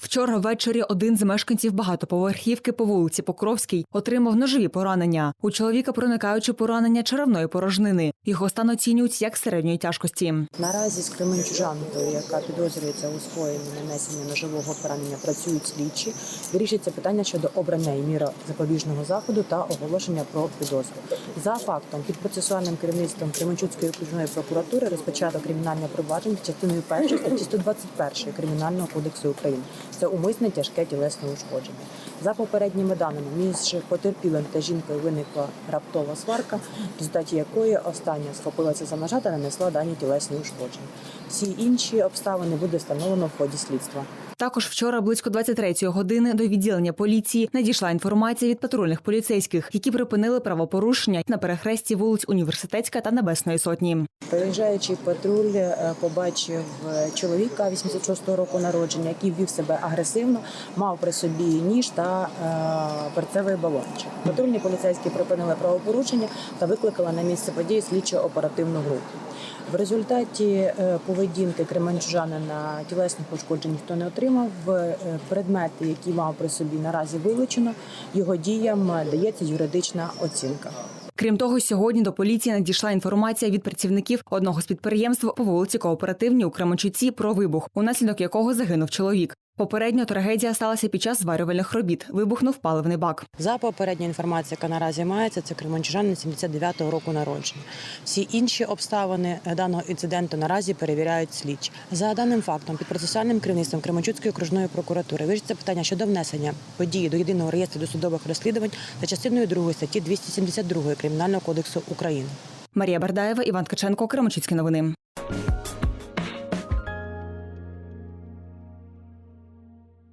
Вчора ввечері один з мешканців багатоповерхівки по вулиці Покровській отримав ножові поранення. У чоловіка проникаючи поранення черевної порожнини. Його стан оцінюють як середньої тяжкості. Наразі з Кременчужанкою, яка підозрюється у скоєнні нанесення ножового поранення, працюють слідчі. Вирішиться питання щодо обрання і міра запобіжного заходу та оголошення про підозру. За фактом під процесуальним керівництвом Кременчуцької окружної прокуратури розпочато кримінальне провадження частиною першої статті 121 Кримінального кодексу України. Це умисне тяжке тілесне ушкодження. За попередніми даними, між потерпілим та жінкою виникла раптова сварка, в результаті якої остання схопилася за ножа та нанесла дані тілесні ушкодження. Всі інші обставини буде встановлено в ході слідства. Також вчора близько 23-ї години до відділення поліції надійшла інформація від патрульних поліцейських, які припинили правопорушення на перехресті вулиць Університетська та Небесної Сотні. Проїжджаючий патруль е, побачив е, чоловіка 86-го року народження, який вів себе агресивно, мав при собі ніж та е, перцевий балончик. Патрульні поліцейські припинили правопорушення та викликали на місце події слідчо-оперативну групу. В результаті поведінки кременчужанина тілесних пошкоджень ніхто не отримав. Предмети, які мав при собі, наразі вилучено. Його діям дається юридична оцінка. Крім того, сьогодні до поліції надійшла інформація від працівників одного з підприємств по вулиці Кооперативній у Кременчуці про вибух, унаслідок якого загинув чоловік. Попередньо трагедія сталася під час зварювальних робіт. Вибухнув паливний бак. За попередньою інформацією, яка наразі мається, це кременчужанин 79-го року народження. Всі інші обставини даного інциденту наразі перевіряють слідчі. За даним фактом, під процесуальним керівництвом Кременчуцької окружної прокуратури вирішиться питання щодо внесення події до єдиного реєстру досудових розслідувань за частиною 2 статті 272 Кримінального кодексу України. Марія Бардаєва, Іван Ткаченко, Кременчуцькі новини.